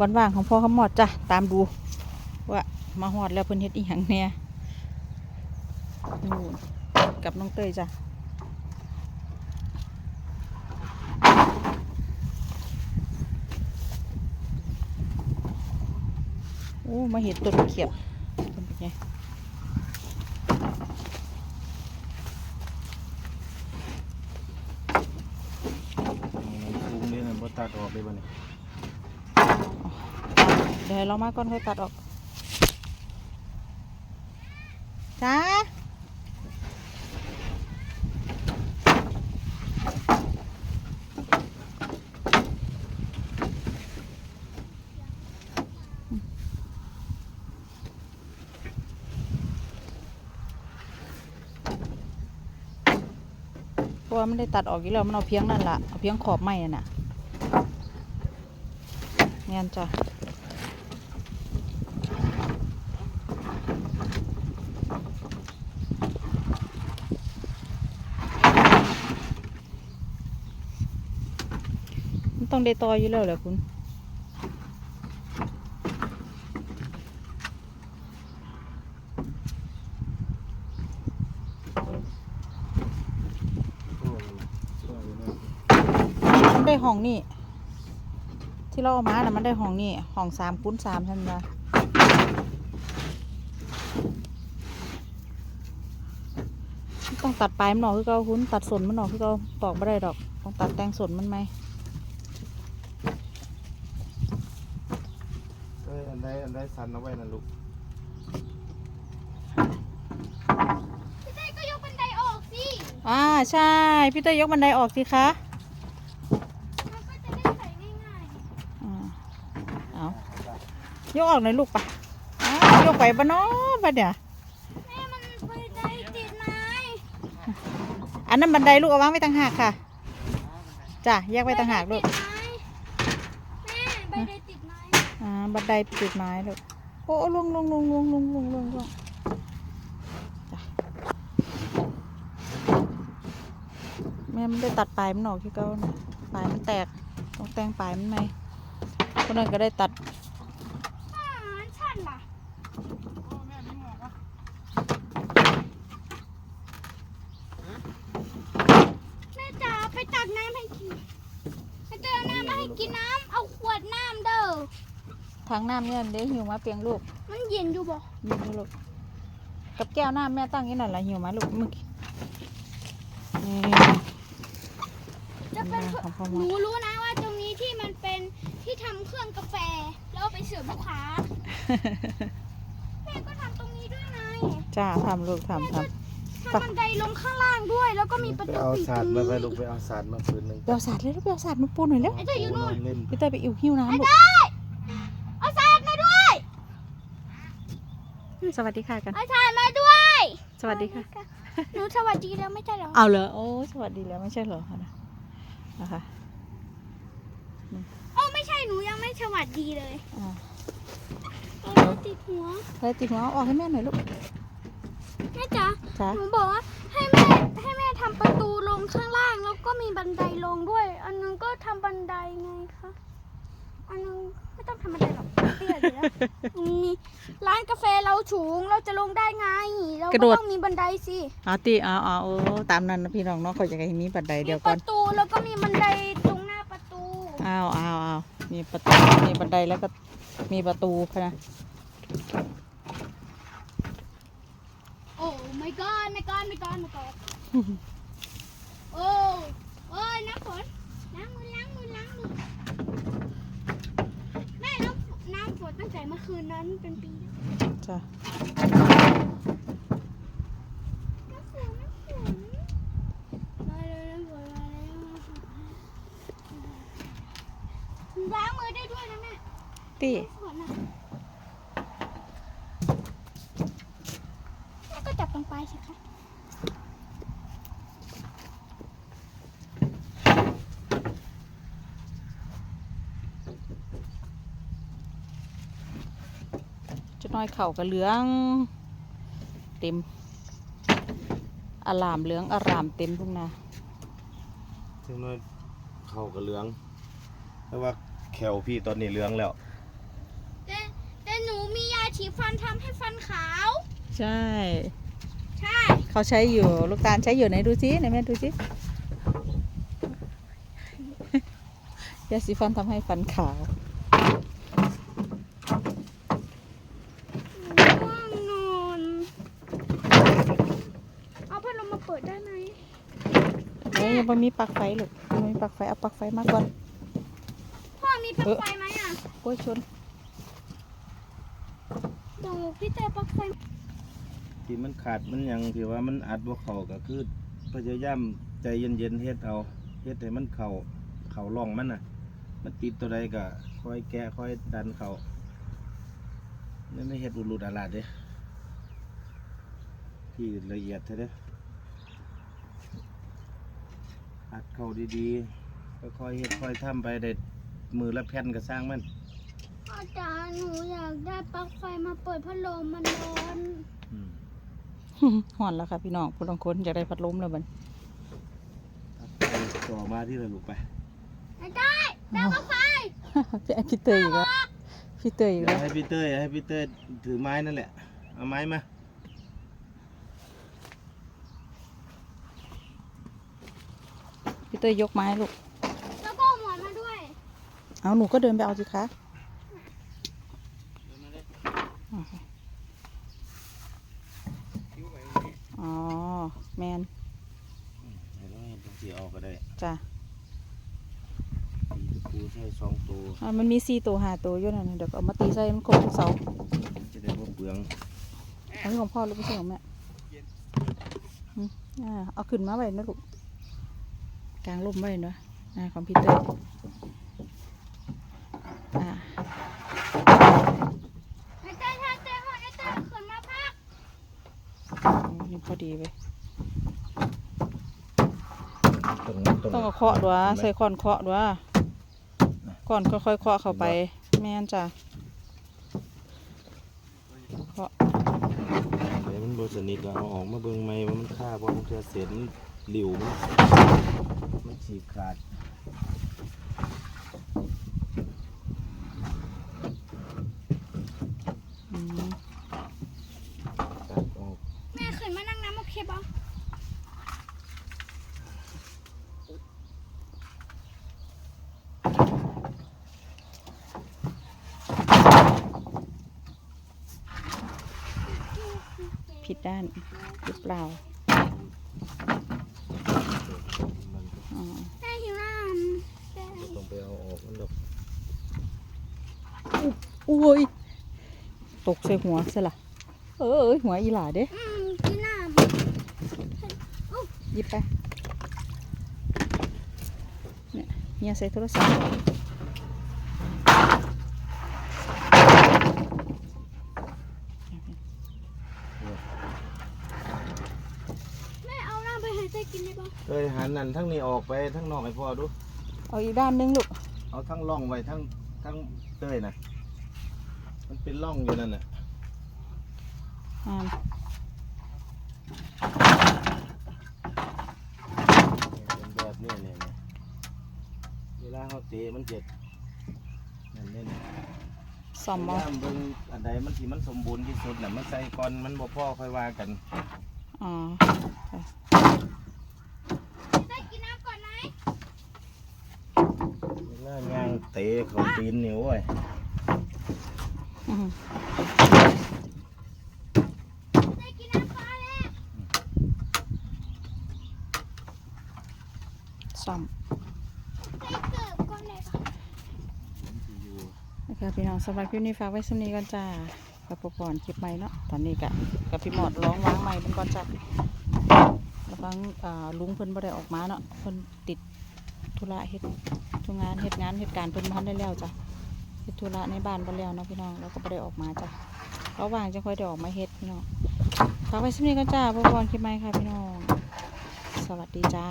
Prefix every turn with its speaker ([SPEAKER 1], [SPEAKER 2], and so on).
[SPEAKER 1] วันว่างของพ่อเขาหมอดจ้ะ ตามดู ว่ามาหอดแล้วเพิ่นเฮ็ดอีหยังเนี่ยนู่นกับน้องเต้ยจ้ะโอ้มาเห็นต้นเขียวเป็นไง
[SPEAKER 2] นี่นะบ่ตั ดออกเลยบ่เนี่ย
[SPEAKER 1] เดี๋ยวให้เรามาก่อนค่อยตัดออกจ้าเพราะว่ามันได้ตัดออกอยู่แล้วมันเอาเพียงนั่นละเอาเพียงขอบไม้น่ะ เนียนจ้ะต้องได้ต่ออยู่แล้วแหละคุณได้ห้องนี่ ที่เราเอามาน่ะมันได้ห้องนี่ห้องสามคูณสามท่านว่าต้องตัดปลายมันออกคือเก่าคุณตัดส่วนมันออกคือเก่าตอกไม่ได้ดอก ต้องตัดแต่งส่วนมันไหม
[SPEAKER 2] เอ้ยอันใดอันใดสันเอาไว้นะลูก
[SPEAKER 3] พี่เต้ก็ยกบันไดออกสิ
[SPEAKER 1] อ่าใช่ พี่เต้ยยกบันไดออกสิคะ
[SPEAKER 3] มันก็จะได้ใส่ง่าย
[SPEAKER 1] อ่าเอาย กออกหน่อยลูกปะอ้าวยกไปปะเนาะปะเดี๋ยว
[SPEAKER 3] ๆแม่มันบันไดติดไม้
[SPEAKER 1] อันนั้นบันไดลูกเอาวางไว้ต่างหากค่ะจ้ะแยกไว้ต่างหากลูก
[SPEAKER 3] ติดไม้แม่บันไดติดไม้
[SPEAKER 1] อ่าบันไดติดไม้ลูกโอ้ลงลงลงลงลงลงลงลงจ้ะแม่มันได้ตัดปลายมันออกที่เก้านะปลายมันแตกต้องแต่งปลายมันไหมคนนั้นก็ได้ตัด
[SPEAKER 3] อ่าชันล่ะแม่จ๋าไปตักน้ำให้กินไปเติมน้ำมาให้ กินน้ำเอาขวดน้ำเด้อ
[SPEAKER 1] ทางน้ำเนี่ยเดี๋ยวหิวมาเปียงลูก
[SPEAKER 3] มันเย็นอยู่บ่
[SPEAKER 1] ยิงดูลูกกับแก้วน้ำแม่ตั้งนี่นั่นแหละหิวมาลูกเมื่อกี้นี่
[SPEAKER 3] จะเป็น
[SPEAKER 1] ของพ่อ
[SPEAKER 3] ห
[SPEAKER 1] มด
[SPEAKER 3] นูรู้นะว่าตรงนี้ที่มันเป็นที่ทำเครื่องกาแฟ แล้วเอาไปเสิร์ฟลูกค้าแม่ก็ทำตรงนี้ด้วยไง
[SPEAKER 1] จ้าทำลูกทำทำ
[SPEAKER 3] ทำบันไดลงข้างล่างด้วย แล้วก็มีประ
[SPEAKER 2] ไป
[SPEAKER 3] ตู
[SPEAKER 2] เอา
[SPEAKER 3] ปิด
[SPEAKER 2] สา
[SPEAKER 3] ต
[SPEAKER 2] ด
[SPEAKER 3] รง
[SPEAKER 2] มา
[SPEAKER 3] นี้
[SPEAKER 2] ไปลูกไปเอาสาดมาปืนหนึง
[SPEAKER 1] เปียวสาดเลยลูกเปียวสาดมาปูหน่อยแล้ว
[SPEAKER 3] ไอ้เจ้าอยู่นู่น
[SPEAKER 2] เล่น
[SPEAKER 1] พี่เต้ยไปอิ่วหิ้วน้ำลูก
[SPEAKER 3] เอาสาดมาด้วย
[SPEAKER 1] สวัสดีค่ะกัน
[SPEAKER 3] เอาสาดมาด้วย
[SPEAKER 1] สวัสดีค่ะ
[SPEAKER 3] หนูสวัสดีแล้วไม่ใช่เหรอ
[SPEAKER 1] เอาเหรอโอ้สวัสดีแล้วไม่ใช่เหรอนะนะคะ
[SPEAKER 3] โอ้ไม่ใช่หนูยังไม่สวัสดีเลย
[SPEAKER 1] อ่า
[SPEAKER 3] เออติดหัว
[SPEAKER 1] แล้วติดหัวเอาออกให้แม่หน่อยลูก
[SPEAKER 3] แม่จ๋า
[SPEAKER 1] จ้า
[SPEAKER 3] หนูบอกว่าให้แม่ให้แม่ทำประตูลงข้างล่างแล้วก็มีบันไดลงด้วย อันนึงก็ทำบันไดไงคะอันนึงไม่ต้องทำบันไดหรอกเตี้ยดีแล้วมีร้านกาแฟเราสูงเราจะลงได้ไงเราก็ต้องมีบันไดสิ
[SPEAKER 1] เอาตีเอาเอาโอ้ตามนั้นนะพี่น้องเนาะเขาจะให้มีบันไดเดียว
[SPEAKER 3] มีป
[SPEAKER 1] ก่อน
[SPEAKER 3] ระตูแล้วก็มีบันไดตรงหน้าประตู
[SPEAKER 1] อ้าวอ้าวอ้าวมีประตูมีบันไดแล้วก็มีประตูพะนะ
[SPEAKER 3] โอ้ my god my god my god my god โอ้โอ้ยน้ำฝนล้างมือล้างมือล้างมือแม่น้ำน้ำฝนตั้งแต่เมื่อคืนนั้นเป็นปีแล้ว
[SPEAKER 1] จ้า
[SPEAKER 3] น้ำฝนน้ำฝนมาเลยน้ำฝนมาแล้วล้างมือได้ด้วยนะแม่
[SPEAKER 1] ตี
[SPEAKER 3] น้ำฝนอะแม่ก็จับตรงปลายสิคะ
[SPEAKER 1] จะน้ อยเข่ากับเหลือง เต็มอารามเหลืองอารามเต็มทุ่งนา
[SPEAKER 2] ถึงน้อยเข้ากับเหลืองเพราะว่าแขวพี่ตอนนี้เหลืองแล้ว
[SPEAKER 3] แต่แต่หนูมียาฉีดฟันทำให้ฟันขาว
[SPEAKER 1] ใช่
[SPEAKER 3] ใช่
[SPEAKER 1] เขาใช้อยู่ลูกตาลใช้อยู่ไหนดูสิไหนแม่ดูสิยาสีฟันทำให้ฟันขาว
[SPEAKER 3] ง่วงนอนเอาพัดลมมาเปิดได้ไหม
[SPEAKER 1] เอ้ยยังไม่มีปลั๊กไฟหรอกยังไม่มีปลั๊กไฟเอาปลั๊กไฟมากก่อน
[SPEAKER 3] พ่อมีปลั๊
[SPEAKER 1] เอกอ
[SPEAKER 3] ไฟไหมอะ
[SPEAKER 1] โอ้ยชน
[SPEAKER 3] เดี๋ยวพี่แต่ปลั๊กไฟ
[SPEAKER 2] ที่มันขาดมันหยังที่ว่ามันอัดบ่เข้าก็คือพยายามใจเย็นๆเฮ็ดเอาเฮ็ดให้มันเข้าเข้าร่องมันน่ะ มันติดตัวใดก็ค่อยแกะค่อยดันเข้านี่ไม่เฮ็ดอุลุดอาลาดเด้ที่ละเอียดแท้เด้ อัดเข้าดีๆค่อยๆเฮ็ดค่อยทำไปได้มือละแผ่นก็สร้างมัน
[SPEAKER 3] อาจารย์หนูอยากได้ปลั๊กไฟมาเปิดพัดลมมันร้อน
[SPEAKER 2] อืม
[SPEAKER 1] ห่อนแล้วค่ะพี่น้องผู้ลางคนอยากได้พัดลมแล้วมัน
[SPEAKER 2] เอาไปต่อมาที่ระลุไป
[SPEAKER 3] ไม่ได้ได้ปลั๊กไฟ
[SPEAKER 1] พี่ไอพี่เตยอีกแล้วพี่เตยอีก
[SPEAKER 2] เดี๋ย
[SPEAKER 1] แล้วว
[SPEAKER 2] ให้พี่เต้ยให้พี่เต้ยถือไม้นั่นแหละ เอาไม้มา
[SPEAKER 1] เตยยกไม้ลูก
[SPEAKER 3] แล้วก็เอาหมอนมาด้วย
[SPEAKER 1] เอาหนูก็เดินไปเอาสิคะอ๋อ แมน
[SPEAKER 2] เห็นว่าเห็นตรงที่ออกก็ได้
[SPEAKER 1] จ้ะ
[SPEAKER 2] ตีตะปูใส่สองตัว
[SPEAKER 1] อะมันมีสี่ตัวห้าตัวอยู่นั่นน่ะเดี๋ยวเอามาตีใส่มันครบทุกเสา
[SPEAKER 2] จะได้ว่าเปลือง
[SPEAKER 1] อันนี้ของพ่อลูกไม่ใช่ของแม่อืมอ่าเอาขึ้นมาไว้นะลูก กลางร่มไว้เนาะอ่าของพี่เตยอ่า
[SPEAKER 3] ไอ้เต้ถ้าเต้หัวไอ้เต้ขึ้นมาพัก
[SPEAKER 1] โอ้นี่พอดีเว้ย
[SPEAKER 2] ตรงตรง
[SPEAKER 1] ต้องเอาเคาะด้วยใส่ค้อนเคาะด้วยก่อนค่อยๆเคาะเข้าไปแม่นจ้ะเคาะ
[SPEAKER 2] เดี๋ยวมันบสนิทก็เอาออกมาเบิ่งไหมว่ามันค่าเพราะมันจะเศษมัน หลิวมันมันฉีกขาด
[SPEAKER 1] อืม
[SPEAKER 2] ตัดออก
[SPEAKER 3] แม่ขึ้นมานั่งน้ำโอเคปะ
[SPEAKER 1] ผิดด้านหรือเปล่า
[SPEAKER 2] มัน
[SPEAKER 1] อ๋อ
[SPEAKER 3] แม่หิวน้ำแม่
[SPEAKER 2] ก็ต้องไปเอาออกมันดอก
[SPEAKER 1] อุ้ยตกใส่หัวซะละเออหัวอีหล่าเด้
[SPEAKER 3] อืมกินน้
[SPEAKER 1] หยิบไปเนี่ยเนี่ยใส่โทรศัพท์ำ
[SPEAKER 3] แม่เอาน้ำไปให้เต้กินได้ปะ
[SPEAKER 2] เอ้ยหันนั่นทั้งนี้ออกไปทั้งนอกให้พ่อดู
[SPEAKER 1] เอาอีกด้านหนึงลูก
[SPEAKER 2] เอาทั้งร่องไว้ทั้งทั้งเต้ยนะมันเป็นร่องอยู่นั่นน่ะ
[SPEAKER 1] อ่า
[SPEAKER 2] เป็นแบบนี้เนี่ยเนี่ยเวลาเขาเตะมันเจ็บนั่นเนี่ยนะ
[SPEAKER 1] สอม
[SPEAKER 2] พ
[SPEAKER 1] มอยา
[SPEAKER 2] ยามเบิ่งอันใดมันที่มันสมบูรณ์ที่สุดน่ะมันใส่ก่อนมันบ่พอค่อยว่ากัน
[SPEAKER 1] อ๋อ
[SPEAKER 3] เต้กินน้ำก่อนไหม
[SPEAKER 2] เวลาย่าง เตะเขาตีนนิ้วไว้ย
[SPEAKER 1] อืม
[SPEAKER 3] เต้กินน้ำปลาแล้ว
[SPEAKER 1] สอม
[SPEAKER 3] เต้เกิดก่อเลยปะ
[SPEAKER 2] มันสิอยู่
[SPEAKER 1] นะคะพี่น้องสำหรับคลิปนี้ฝากไว้สำนี้กันจ้ากับปก่อนคลิปใหม่เนาะตอนนี้กะกับพี่หมอดร้องว้างใหม่เป็นก่อนจ้ะแล้วบางลุงเพิ่นบ่ได้ออกมาเนาะเพิ่นติดธุระเฮ็ด ทุกงานเหตุงานเหตุการณ์เพิ่นพันได้แล้วจ้ะเหตุธุระในบ้านบ่แล้วเนาะพี่น้องเราก็บ่ได้ออกมาจ้ะเราว่างจะค่อยได้ออกมาเฮ็ดพี่น้องฝากไว้สำนี้ก็จ้าพ่อนคลิปใหมค่ะพี่น้อง สวัสดีจ้า